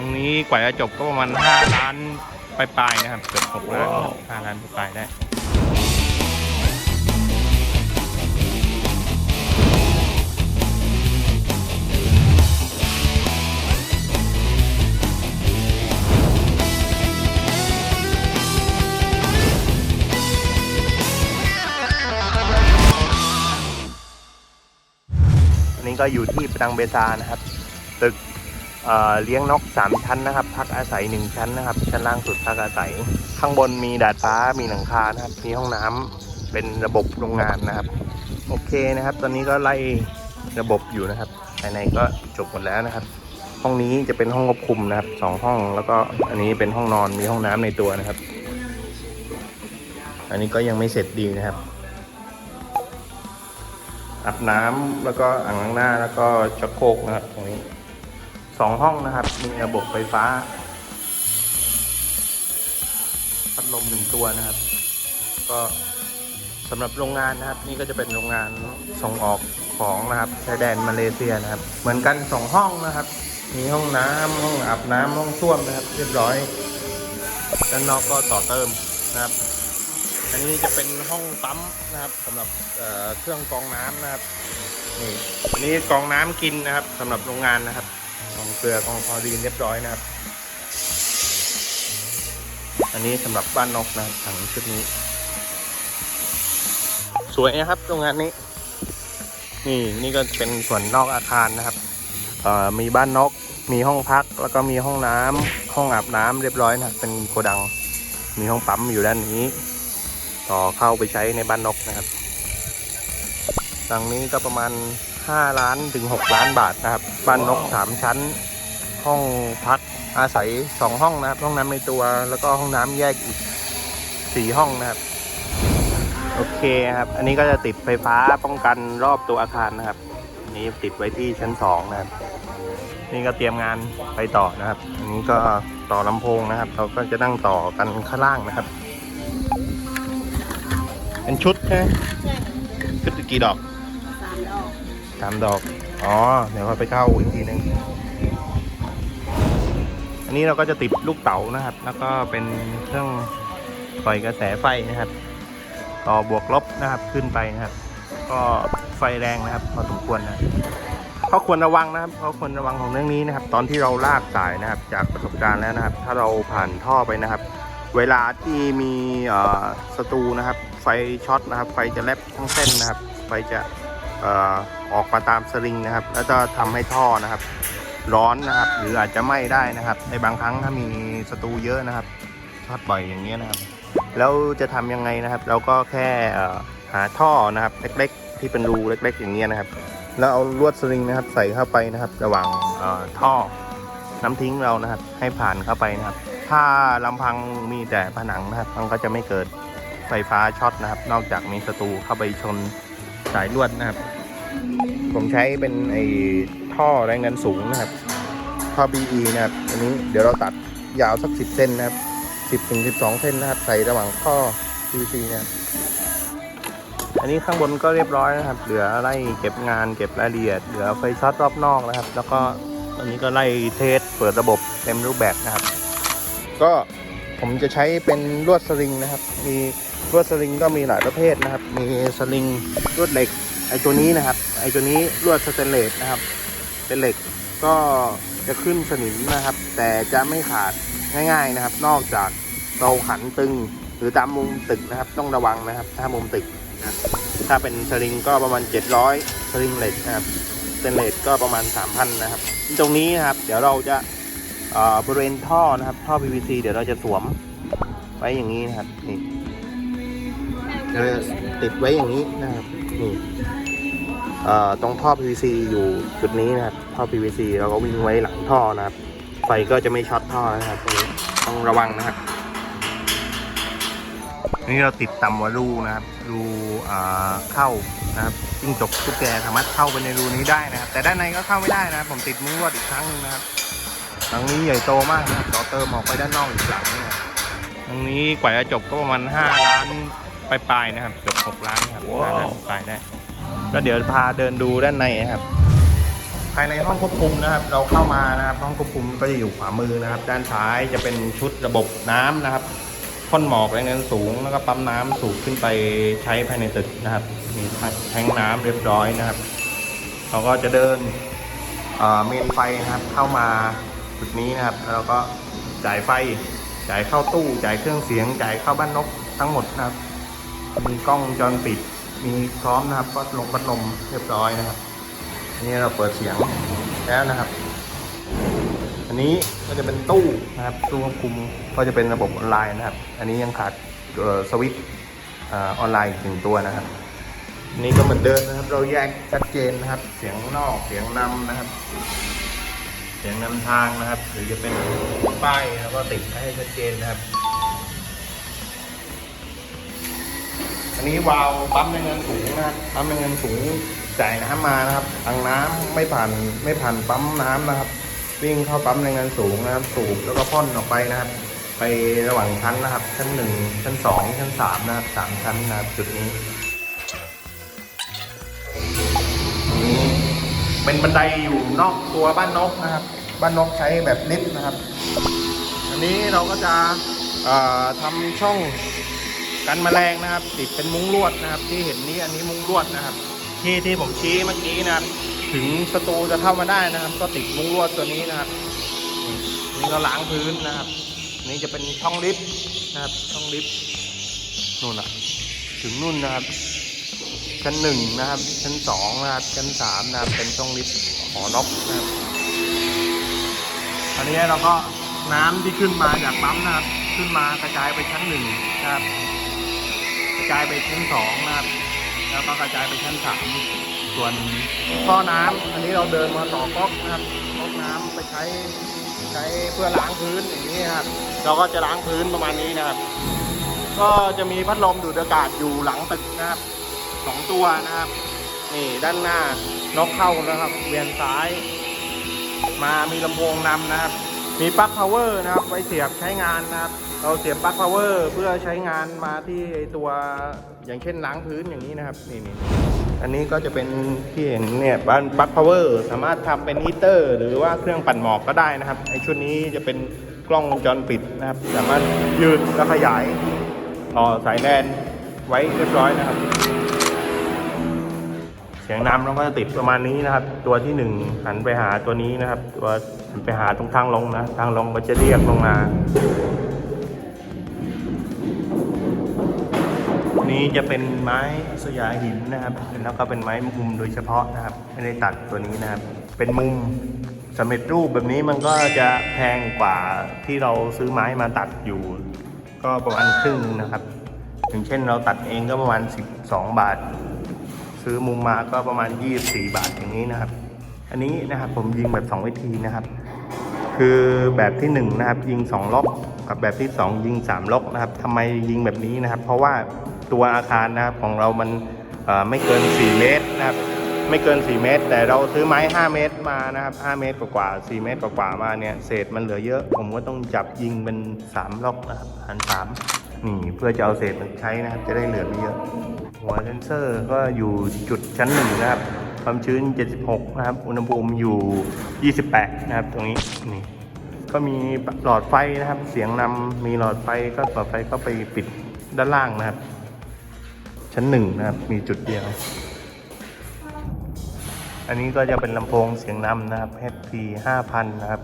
ตรงนี้กว่าจะจบก็ประมาณ 5 ล้านปลายๆนะครับเกือบ6ล้าน5ล้านปลายๆได้อันนี้ก็อยู่ที่ประดังเบซานะครับ ตึก เเลี้ยงนกสามชั้นนะครับ พักอาศัยหนึ่งชั้นนะครับ ชั้นล่างสุดพักอาศัย ข้างบนมีดาดฟ้ามีหลังคานะครับ มีห้องน้ำเป็นระบบโรงงานนะครับ โอเคนะครับ ตอนนี้ก็ไล่ระบบอยู่นะครับภายในก็จบหมดแล้วนะครับ ห้องนี้จะเป็นห้องควบคุมนะครับสองห้องแล้วก็อันนี้เป็นห้องนอนมีห้องน้ำในตัวนะครับ อันนี้ก็ยังไม่เสร็จดีนะครับอาบน้ำแล้วก็อ่างล้างหน้าแล้วก็ชักโครกนะครับตรงนี้ สองห้องนะครับ มีระบบไฟฟ้า พัดลมหนึ่งตัวนะครับ ก็สำหรับโรงงานนะครับ นี่ก็จะเป็นโรงงานส่งออกของนะครับชายแดนมาเลเซียนะครับ เหมือนกันสองห้องนะครับ มีห้องน้ำห้องอาบน้ำห้องส้วมนะครับ เรียบร้อยด้านนอกก็ต่อเติมนะครับ อันนี้จะเป็นห้องปั๊มนะครับสำหรับเเครื่องกรองน้ำนะครับนี่อันนี้กรองน้ำกินนะครับสำหรับโรงงานนะครับ องเกลือกองคลอรีนเรียบร้อยนะครับ อันนี้สำหรับบ้านนกนะครับถังชุดนี้ สวยนะครับโรงงานนี้ นี่นี่ก็เป็นส่วนนอกอาคารนะครับมีบ้านนก มีห้องพัก แล้วก็มีห้องน้ำห้องอาบน้ำเรียบร้อยนะครับ เป็นโกดัง มีห้องปั๊มอยู่ด้านนี้ ต่อเข้าไปใช้ในบ้านนกนะครับหลังนี้ก็ประมาณ 5 ล้านถึง 6 ล้านบาทนะครับบ้านนก 3 ชั้น ห้องพักอาศัย 2 ห้องนะครับ ห้องน้ำในตัวแล้วก็ห้องน้ำแยกอีก 4 ห้องนะครับโอเคครับ อันนี้ก็จะติดไฟฟ้าป้องกันรอบตัวอาคารนะครับอันนี้ติดไว้ที่ชั้น2นะครับ นี่ก็เตรียมงานไปต่อนะครับ อันนี้ก็ต่อลำโพงนะครับ เราก็จะนั่งต่อกันข้างล่างนะครับ เป็นชุดใช่ไหมใช่ชุดกี่ดอกสามดอก สามดอก อ๋อ เดี๋ยวเราไปเข้าอีกทีหนึ่งอันนี้เราก็จะติดลูกเต๋านะครับ แล้วก็เป็นเครื่องปล่อยกระแสไฟนะครับ ต่อบวกลบนะครับขึ้นไปนะครับ ก็ไฟแรงนะครับพอสมควรนะเขาควรระวังนะครับเขาควรระวังของเรื่องนี้นะครับ ตอนที่เราลากสายนะครับ จากประสบการณ์แล้วนะครับ ถ้าเราผ่านท่อไปนะครับ เวลาที่มีอ่อศัตรูนะครับ ไฟช็อตนะครับ ไฟจะแลบทั้งเส้นนะครับ ไฟจะ ออกมาตามสลิงนะครับ แล้วจะทำให้ท่อนะครับ ร้อนนะครับ หรืออาจจะไหม้ได้นะครับ ในบางครั้งถ้ามีศัตรูเยอะนะครับช็อตบ่อยอย่างเงี้ยนะครับ แล้วจะทำยังไงนะครับ เราก็แค่หาท่อนะครับ เล็กๆ ที่เป็นรูเล็ก ๆ อย่างเงี้ยนะครับ แล้วเอาลวดสลิงนะครับ ใส่เข้าไปนะครับ ระหว่างท่อน้ำทิ้งเรานะครับ ให้ผ่านเข้าไปนะครับ ถ้าลำพังมีแต่ผนังนะครับ มันก็จะไม่เกิดไฟฟ้าช็อตนะครับ นอกจากมีศัตรูเข้าไปชน สายลวดนะครับ ผมใช้เป็นไอ้ท่อแรงดันสูงนะครับ ท่อ PE นะครับ อันนี้เดี๋ยวเราตัดยาวสัก 10 เส้นนะครับ 10ถึง12 เส้นนะครับ ใส่ระหว่างท่อ PVC นะครับอันนี้ข้างบนก็เรียบร้อยนะครับ เหลือไล่เก็บงานเก็บรายละเอียด เหลือไฟช็อตรอบนอกนะครับ แล้วก็อันนี้ก็ไล่เทสเปิดระบบเต็มรูปแบบนะครับ ก็ผมจะใช้เป็นลวดสลิงนะครับ มี ลวดสลิงก็มีหลายประเภทนะครับ มีสลิงลวดเหล็ก ไอตัวนี้นะครับ ไอตัวนี้ลวดสเตนเลสนะครับ เป็นเหล็กก็จะขึ้นสนิมนะครับ แต่จะไม่ขาดง่าย ๆนะครับ นอกจากเราขันตึงหรือตามมุมตึกนะครับ ต้องระวังนะครับ ถ้ามุมตึกนะถ้าเป็นสลิงก็ประมาณ 700สลิงเหล็กนะครับสเตนเลสก็ประมาณ 3,000 นะครับ ตรงนี้นะครับ เดี๋ยวเราจะบริเวณท่อนะครับ ท่อ PVC เดี๋ยวเราจะสวมไว้อย่างนี้นะครับนี่ เราจะติดไว้อย่างนี้นะครับนี่ตรงท่อ PVC อยู่จุดนี้นะครับท่อ PVC เราก็วิ่งไว้หลังท่อนะครับ ไฟก็จะไม่ช็อตท่อนะครับตรงนี้ต้องระวังนะครับนี่เราติดต่ำกว่ารูนะครับ รูเข้านะครับจิ้งจกตุ๊กแกสามารถเข้าไปในรูนี้ได้นะครับ แต่ด้านในก็เข้าไม่ได้นะครับ ผมติดมุ้งลวดอีกครั้งหนึงนะครับหลังนี้ใหญ่โตมากนะครับต่อเติมออกไปด้านนอกอีกหลังเนี่ยหลังนี้กว่าจะจบก็ประมาณ5ล้าน ปลายๆนะครับเกือบ6ล้านนะครับ5ล้านปลายได้ก็เดี๋ยวพาเดินดูด้านในนะครับ ภายในห้องควบคุมนะครับ เราเข้ามานะครับ ห้องควบคุมก็จะอยู่ขวามือนะครับ ด้านซ้ายจะเป็นชุดระบบน้ำนะครับพ่นหมอกแรงดันสูง แล้วก็ปั๊มน้ำสูบขึ้นไปใช้ภายในตึกนะครับ มีแทงน้ำเรียบร้อยนะครับ เราก็จะเดินเอ่อเมนไฟนะครับเข้ามาจุดนี้นะครับ แล้วก็จ่ายไฟ จ่ายเข้าตู้ จ่ายเครื่องเสียง จ่ายเข้าบ้านนกทั้งหมดนะครับ มีกล้องจรปิด มีพร้อมนะครับก็ลงพัดลมเรียบร้อยนะครับ นี่เราเปิดเสียงแล้วนะครับ อันนี้ก็จะเป็นตู้นะครับตู้ควบคุมก็จะเป็นระบบออนไลน์นะครับ อันนี้ยังขาดสวิตช์ออนไลน์หนึ่งตัวนะครับอันนี้ก็เหมือนเดิมนะครับ เราแยกชัดเจนนะครับ เสียงนอกเสียงนำนะครับ เสียงนำทางนะครับ หรือจะเป็นป้ายแล้วก็ติดให้ชัดเจนนะครับ นี้วาล์วปั๊มแรงเงินสูงนะครับปั๊มแรงเงินสูงจ่ายน้ำมานะครับทางน้ำไม่ผ่านไม่ผ่านปั๊มน้ำนะครับ วิ่งเข้าปั๊มแรงเงินสูงนะครับ สูบแล้วก็พ่นออกไปนะครับ ไประหว่างชั้นนะครับ ชั้นหนึ่งชั้นสองชั้นสามนะครับสามชั้นนะครับจุดนี้เป็นบันไดอยู่นอกตัวบ้านนกนะครับ บ้านนกใช้แบบลิฟต์นะครับ อันนี้เราก็จะเอ่อทำช่อง กันแมลงนะครับ ติดเป็นมุ้งลวดนะครับ ที่เห็นนี้อันนี้มุ้งลวดนะครับ ที่ที่ผมชี้เมื่อกี้นะครับ ถึงศัตรูจะเข้ามาได้นะครับ ก็ติดมุ้งลวดตัวนี้นะครับนี่นี่ก็ล้างพื้นนะครับ นี่จะเป็นช่องลิฟต์นะครับ ช่องลิฟต์นู่นน่ะถึงนู่นนะครับ ชั้นหนึ่งนะครับ ชั้นสองนะครับ ชั้นสามนะครับ เป็นช่องลิฟต์หอนกนะครับอันนี้เราก็น้ำที่ขึ้นมาจากปั๊มนะครับ ขึ้นมากระจายไปชั้นหนึ่งนะครับ จายไปชั้นสองนะครับ แล้วก็กระจายไปชั้นสามส่วนท่อน้ำอันนี้เราเดินมาต่อก๊อกนะครับก๊อกน้ำไปใช้ใช้เพื่อล้างพื้นอย่างนี้ครับ เราก็จะล้างพื้นประมาณนี้นะครับ ก็จะมีพัดลมดูดอากาศอยู่หลังตึกนะครับสองตัวนะครับ นี่ด้านหน้านกเข้านะครับ เวียนซ้าย มามีลำโพงนำนะครับ มีปลั๊กพาวเวอร์นะครับ ไว้เสียบใช้งานนะครับ เราเสียบปลั๊กพาวเวอร์เพื่อใช้งานมาที่ตัวอย่างเช่นล้างพื้นอย่างนี้นะครับนี่นี่อันนี้ก็จะเป็นที่เห็นเนี่ยบ้านปลั๊กพาวเวอร์สามารถทำเป็นฮีเตอร์ หรือว่าเครื่องปั่นหมอกก็ได้นะครับไอชุดนี้จะเป็นกล้องวงจรปิดนะครับ สามารถยืดและขยายต่อสายแลนไว้เรียบร้อยนะครับ เสียงน้ำเราก็จะติดประมาณนี้นะครับ ตัวที่หนึ่งหันไปหาตัวนี้นะครับ ตัวหันไปหาตรงทางลงนะ ทางลงก็จะเรียกลงมา นี้จะเป็นไม้สยาหินนะครับ แล้วก็เป็นไม้มุมโดยเฉพาะนะครับ ไม่ได้ตัดตัวนี้นะครับ เป็นมุมสำเร็จรูปแบบนี้มันก็จะแพงกว่าที่เราซื้อไม้มาตัดอยู่ ก็ประมาณครึ่งนะครับอย่างเช่นเราตัดเองก็ประมาณ 12 บาท ซื้อมุมมาก็ประมาณ 24 บาทอย่างนี้นะครับ อันนี้นะครับผมยิงแบบ 2 วิธีนะครับ คือแบบที่1นะครับยิง 2 ล็อกกับแบบที่ 2 ยิง 3 ล็อกนะครับทำไมยิงแบบนี้นะครับ เพราะว่า ตัวอาคารนะครับของเรามันไม่เกิน 4 เมตรนะครับไม่เกิน 4 เมตร แต่เราซื้อไม้ 5 เมตรมานะครับ 5 เมตรกว่าๆ4เมตรกว่าๆมาเนี่ยเศษมันเหลือเยอะ ผมก็ต้องจับยิงเป็น 3 ล็อกนะครับหัน3นี่เพื่อจะเอาเศษมาใช้นะครับ จะได้เหลือไม่เยอะ หัวเซนเซอร์ก็อยู่จุดชั้นหนึ่งนะครับ ความชื้น 76 นะครับ อุณหภูมิอยู่ 28 นะครับ ตรงนี้นี่ก็มีหลอดไฟนะครับ เสียงนำมีหลอดไฟก็หลอดไฟก็ไปปิดด้านล่างนะครับ ชั้นหนึ่งนะครับ มีจุดเดียว อันนี้ก็จะเป็นลำโพงเสียงนำนะครับ HP 5000 นะครับ